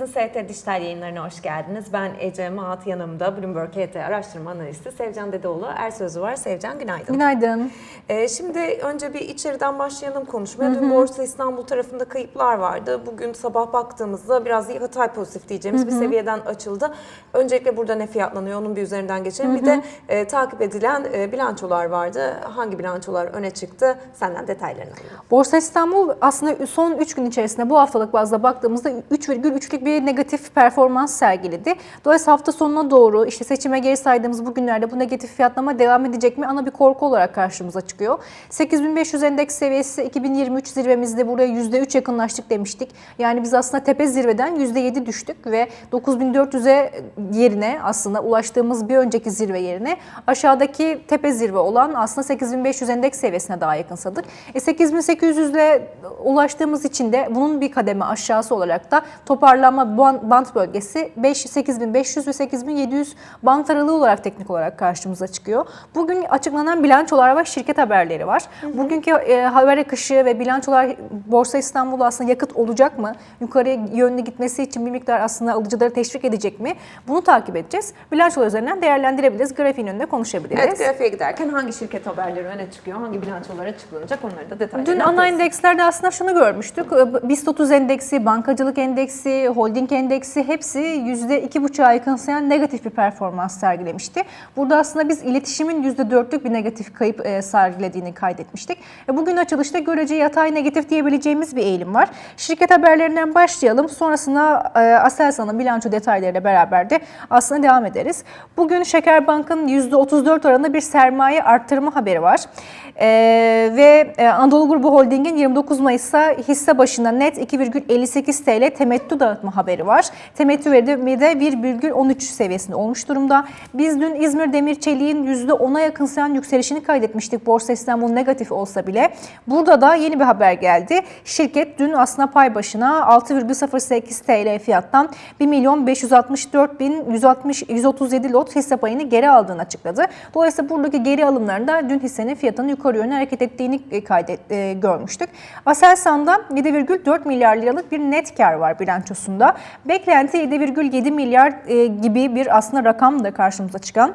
Business ET Dijital yayınlarına hoş geldiniz. Ben Ece Maat yanımda Bloomberg ET araştırma analisti Sevcan Dedeoğlu Ersözü var. Sevcan günaydın. Günaydın. Ee, şimdi önce bir içeriden başlayalım konuşmaya. Dün Borsa İstanbul tarafında kayıplar vardı. Bugün sabah baktığımızda biraz yatay pozitif diyeceğimiz bir seviyeden açıldı. Öncelikle burada ne fiyatlanıyor onun bir üzerinden geçelim. Bir de e, takip edilen e, bilançolar vardı. Hangi bilançolar öne çıktı? Senden detaylarını alalım. Borsa İstanbul aslında son 3 gün içerisinde bu haftalık bazda baktığımızda 3,3'lük bir negatif performans sergiledi. Dolayısıyla hafta sonuna doğru işte seçime geri saydığımız bu günlerde bu negatif fiyatlama devam edecek mi? Ana bir korku olarak karşımıza çıkıyor. 8500 endeks seviyesi 2023 zirvemizde buraya %3 yakınlaştık demiştik. Yani biz aslında tepe zirveden %7 düştük ve 9400'e yerine aslında ulaştığımız bir önceki zirve yerine aşağıdaki tepe zirve olan aslında 8500 endeks seviyesine daha yakınsadık. E 8800 ile ulaştığımız için de bunun bir kademe aşağısı olarak da toparlanma ban- bant bölgesi 5 8500 ve 8700 bant aralığı olarak teknik olarak karşımıza çıkıyor. Bugün açıklanan bilançolar var, şirket haberleri var. Bugünkü e, haber akışı ve bilançolar Borsa İstanbul aslında yakıt olacak mı? Yukarıya yönlü gitmesi için bir miktar aslında alıcıları teşvik edecek mi? Bunu takip edeceğiz. Bilançolar üzerinden değerlendirebiliriz. Grafiğin önünde konuşabiliriz. Evet grafiğe giderken hangi şirket haberleri öne çıkıyor, hangi bilançolar açıklanacak onları da detaylı. Dün ana endekslerde aslında şunu görmüştük. BIST 30 endeksi, bankacılık endeksi, holding endeksi hepsi %2,5'a yakınsayan negatif bir performans sergilemişti. Burada aslında biz iletişimin %4'lük bir negatif kayıp e, sergilediğini kaydetmiştik. E, Bugün açılışta görece yatay negatif diyebileceğimiz bir eğilim var. Şirket haberlerinden başlayalım. Sonrasında e, Aselsan'ın bilanço detaylarıyla beraber de aslında devam ederiz. Bugün Şekerbank'ın %34 oranında bir sermaye arttırma haberi var. E, ve e, Anadolu Grubu Holding'in 29 Mayıs'ta hisse başına net 2,58 TL temettü dağıtma haberi var. Temettü verimi de 1,13 seviyesinde olmuş durumda. Biz dün İzmir Demir Çelik'in %10'a yakınsayan yükselişini kaydetmiştik. Borsa İstanbul negatif olsa bile. Burada da yeni bir haber geldi. Şirket dün aslında pay başına 6,08 TL fiyattan 1 milyon 564 bin 160, 137 lot hisse payını geri aldığını açıkladı. Dolayısıyla buradaki geri alımlarında dün hissenin fiyatının yukarı yönlü hareket ettiğini e, kaydet, e, görmüştük. Aselsan'da 7,4 milyar liralık bir net kar var bilançosunda. Beklenti 7,7 milyar e, gibi bir aslında rakam da karşımıza çıkan.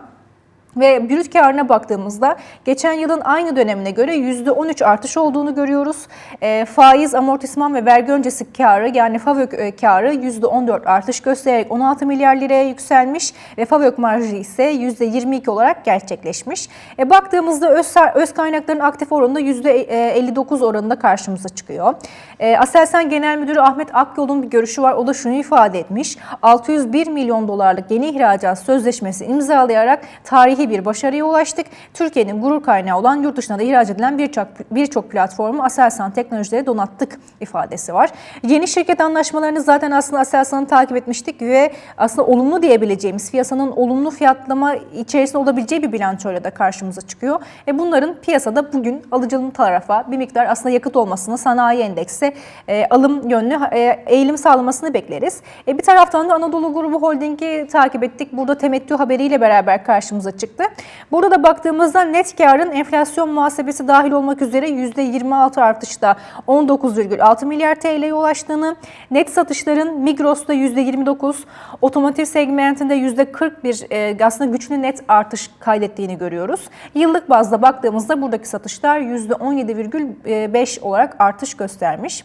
Ve brüt karına baktığımızda geçen yılın aynı dönemine göre %13 artış olduğunu görüyoruz. E, faiz, amortisman ve vergi öncesi karı yani FAVÖK e, karı %14 artış göstererek 16 milyar liraya yükselmiş ve FAVÖK marjı ise %22 olarak gerçekleşmiş. E, baktığımızda öz, öz kaynakların aktif oranında %59 oranında karşımıza çıkıyor. E, Aselsan Genel Müdürü Ahmet Akyol'un bir görüşü var. O da şunu ifade etmiş. 601 milyon dolarlık yeni ihracat sözleşmesi imzalayarak tarihi bir başarıya ulaştık. Türkiye'nin gurur kaynağı olan yurt dışına da ihraç edilen birçok birçok platformu Aselsan teknolojileri donattık ifadesi var. Yeni şirket anlaşmalarını zaten aslında Aselsan'ı takip etmiştik ve aslında olumlu diyebileceğimiz piyasanın olumlu fiyatlama içerisinde olabileceği bir bilançoyla da karşımıza çıkıyor. E bunların piyasada bugün alıcılı tarafa bir miktar aslında yakıt olmasını sanayi endeksi e, alım yönlü e, eğilim sağlamasını bekleriz. E, bir taraftan da Anadolu Grubu Holding'i takip ettik. Burada temettü haberiyle beraber karşımıza çıktı. Burada da baktığımızda net karın enflasyon muhasebesi dahil olmak üzere %26 artışta 19,6 milyar TL'ye ulaştığını, net satışların Migros'ta %29, otomotiv segmentinde %41 e, aslında güçlü net artış kaydettiğini görüyoruz. Yıllık bazda baktığımızda buradaki satışlar %17,5 olarak artış göstermiş.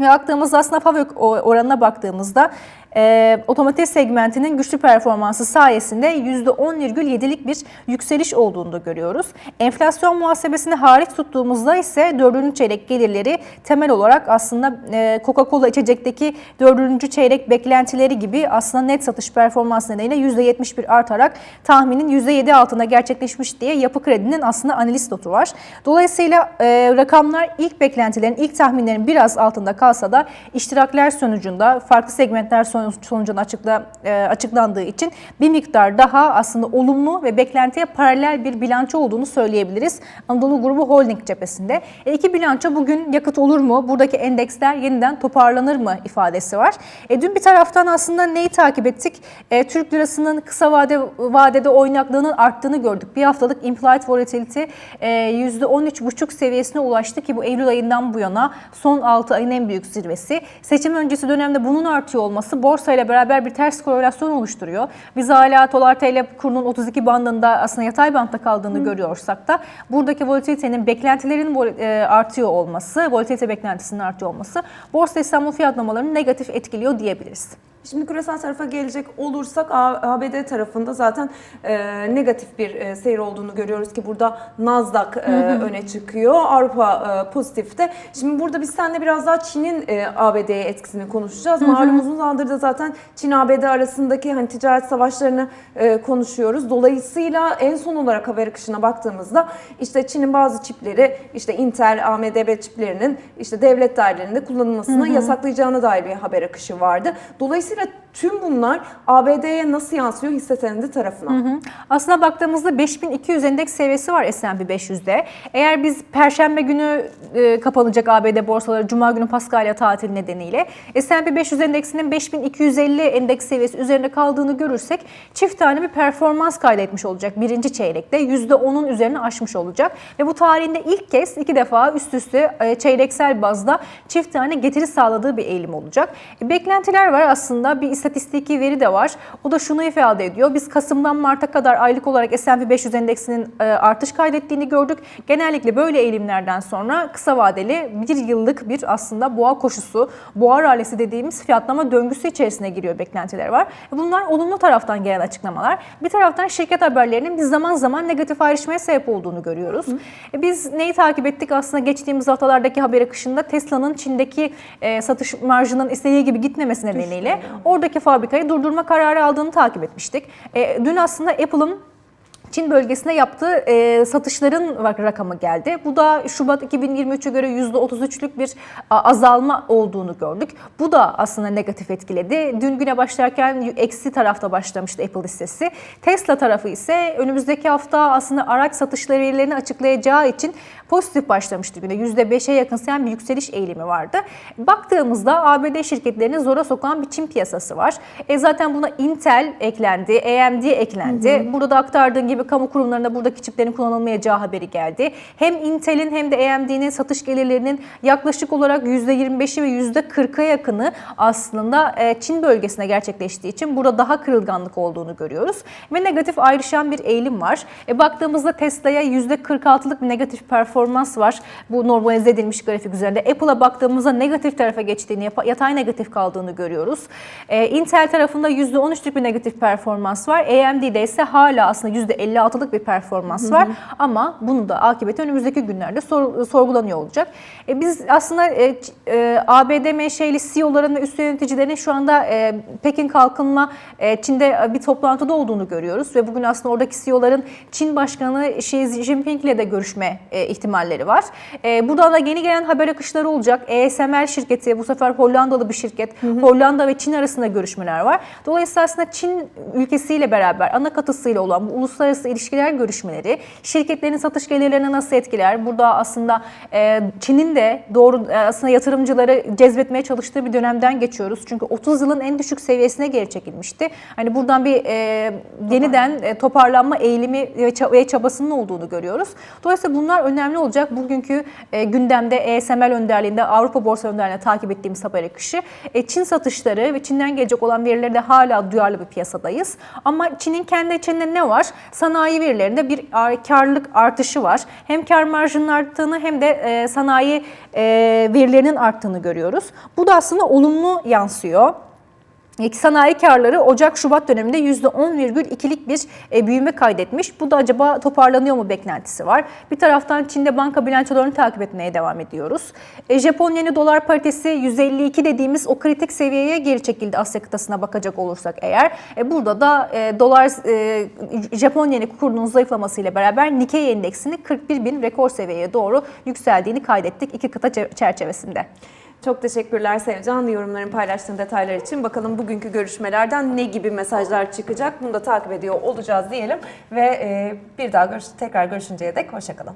Ve aslında FAVÖK oranına baktığımızda e, otomotiv segmentinin güçlü performansı sayesinde %10,7'lik bir yükseliş olduğunu da görüyoruz. Enflasyon muhasebesini hariç tuttuğumuzda ise 4. çeyrek gelirleri temel olarak aslında e, Coca-Cola içecekteki 4. çeyrek beklentileri gibi aslında net satış performansı nedeniyle %71 artarak tahminin %7 altında gerçekleşmiş diye Yapı Kredi'nin aslında analiz notu var. Dolayısıyla e, rakamlar ilk beklentilerin, ilk tahminlerin biraz altında kalsa da iştirakler sonucunda, farklı segmentler sonucunda son- sonucunun açıkla, e, açıklandığı için bir miktar daha aslında olumlu ve beklentiye paralel bir bilanço olduğunu söyleyebiliriz. Anadolu Grubu Holding cephesinde. E, iki bilanço bugün yakıt olur mu? Buradaki endeksler yeniden toparlanır mı ifadesi var. E, dün bir taraftan aslında neyi takip ettik? E, Türk lirasının kısa vade vadede oynaklığının arttığını gördük. Bir haftalık implied volatility e, %13,5 seviyesine ulaştı ki bu Eylül ayından bu yana son 6 ayın en büyük zirvesi. Seçim öncesi dönemde bunun artıyor olması borsayla beraber bir ters korelasyon oluşturuyor. Biz hala dolar TL kurunun 32 bandında aslında yatay bantta kaldığını görüyorsak da buradaki volatilitenin beklentilerin e, artıyor olması, volatilite beklentisinin artıyor olması Borsa İstanbul fiyatlamalarını negatif etkiliyor diyebiliriz. Şimdi küresel tarafa gelecek olursak ABD tarafında zaten e, negatif bir e, seyir olduğunu görüyoruz ki burada Nasdaq e, öne çıkıyor. Avrupa e, pozitifte. Şimdi burada biz seninle biraz daha Çin'in e, ABD'ye etkisini konuşacağız. Malum uzun zamandır da zaten Çin ABD arasındaki hani ticaret savaşlarını e, konuşuyoruz. Dolayısıyla en son olarak haber akışına baktığımızda işte Çin'in bazı çipleri işte Intel, AMD çiplerinin işte devlet dairelerinde kullanılmasını yasaklayacağına dair bir haber akışı vardı. Dolayısıyla Dolayısıyla tüm bunlar ABD'ye nasıl yansıyor hisse senedi tarafına? Aslına baktığımızda 5200 endeks seviyesi var S&P 500'de. Eğer biz Perşembe günü e, kapanacak ABD borsaları Cuma günü Paskalya tatil nedeniyle S&P 500 endeksinin 5250 endeks seviyesi üzerinde kaldığını görürsek çift tane bir performans kaydetmiş olacak birinci çeyrekte. %10'un üzerine aşmış olacak. Ve bu tarihinde ilk kez iki defa üst üste e, çeyreksel bazda çift tane getiri sağladığı bir eğilim olacak. E, Beklentiler var aslında bir istatistiki veri de var. O da şunu ifade ediyor. Biz Kasım'dan Mart'a kadar aylık olarak S&P 500 endeksinin e, artış kaydettiğini gördük. Genellikle böyle eğilimlerden sonra kısa vadeli bir yıllık bir aslında boğa koşusu, boğa rallisi dediğimiz fiyatlama döngüsü içerisine giriyor beklentiler var. E, Bunlar olumlu taraftan gelen açıklamalar. Bir taraftan şirket haberlerinin biz zaman zaman negatif ayrışmaya sebep olduğunu görüyoruz. E, Biz neyi takip ettik aslında geçtiğimiz haftalardaki haber akışında Tesla'nın Çin'deki satış marjının istediği gibi gitmemesi nedeniyle oradaki fabrikayı durdurma kararı aldığını takip etmiştik. E, dün aslında Apple'ın Çin bölgesine yaptığı e, satışların rakamı geldi. Bu da Şubat 2023'e göre %33'lük bir azalma olduğunu gördük. Bu da aslında negatif etkiledi. Dün güne başlarken eksi tarafta başlamıştı Apple hissesi. Tesla tarafı ise önümüzdeki hafta aslında araç satışları verilerini açıklayacağı için pozitif başlamıştı güne. %5'e yakınsayan bir yükseliş eğilimi vardı. Baktığımızda ABD şirketlerini zora sokan bir Çin piyasası var. E zaten buna Intel eklendi, AMD eklendi. Burada da aktardığım gibi kamu kurumlarında buradaki çiplerin kullanılmayacağı haberi geldi. Hem Intel'in hem de AMD'nin satış gelirlerinin yaklaşık olarak %25'i ve %40'a yakını aslında e, Çin bölgesine gerçekleştiği için burada daha kırılganlık olduğunu görüyoruz. Ve negatif ayrışan bir eğilim var. E, baktığımızda Tesla'ya %46'lık bir negatif performans var. Bu normalize edilmiş grafik üzerinde. Apple'a baktığımızda negatif tarafa geçtiğini, yatay negatif kaldığını görüyoruz. E, Intel tarafında %13'lük bir negatif performans var. AMD'de ise hala aslında %56'lık bir performans var. Ama bunu da akıbeti önümüzdeki günlerde sor- sorgulanıyor olacak. E, biz aslında e, e, ABD menşeli CEO'ların ve üst yöneticilerin şu anda e, Pekin Kalkınma e, Çin'de bir toplantıda olduğunu görüyoruz ve bugün aslında oradaki CEO'ların Çin Başkanı Xi Jinping ile de görüşme e, ihtimalleri var. E, buradan da yeni gelen haber akışları olacak. ASML şirketi bu sefer Hollandalı bir şirket. Hollanda ve Çin arasında görüşmeler var. Dolayısıyla aslında Çin ülkesiyle beraber ana katısıyla olan bu uluslararası ilişkiler görüşmeleri şirketlerin satış gelirlerine nasıl etkiler? Burada aslında e, Çin'in de doğru e, aslında yatırımcıları cezbetmeye çalıştığı bir dönemden geçiyoruz. Çünkü 30 yılın en düşük seviyesine geri çekilmişti. Hani buradan bir e, yeniden e, toparlanma eğilimi ve çabasının olduğunu görüyoruz. Dolayısıyla bunlar önemli olacak. Bugünkü e, gündemde ESML önderliğinde Avrupa Borsa önderliğinde takip ettiğimiz haber akışı. E, Çin satışları ve Çin'den gelecek olan verileri de hala duyarlı bir piyasadayız. Ama Çin'in kendi içinde ne var? Sanayi verilerinde bir ar- karlılık artışı var. Hem kar marjının arttığını hem de e, sanayi e, verilerinin arttığını görüyoruz. Bu da aslında olumlu yansıyor. Sanayi karları Ocak-Şubat döneminde %10,2'lik bir e, büyüme kaydetmiş. Bu da acaba toparlanıyor mu beklentisi var. Bir taraftan Çin'de banka bilançolarını takip etmeye devam ediyoruz. E, Japon yeni dolar paritesi 152 dediğimiz o kritik seviyeye geri çekildi Asya kıtasına bakacak olursak eğer. E, burada da dolar Japon yeni kurunun zayıflamasıyla beraber Nikkei endeksini 41 bin rekor seviyeye doğru yükseldiğini kaydettik iki kıta çe- çerçevesinde. Çok teşekkürler Sevcan yorumların paylaştığın detaylar için. Bakalım bugünkü görüşmelerden ne gibi mesajlar çıkacak bunu da takip ediyor olacağız diyelim. Ve e, bir daha görüş, tekrar görüşünceye dek hoşçakalın.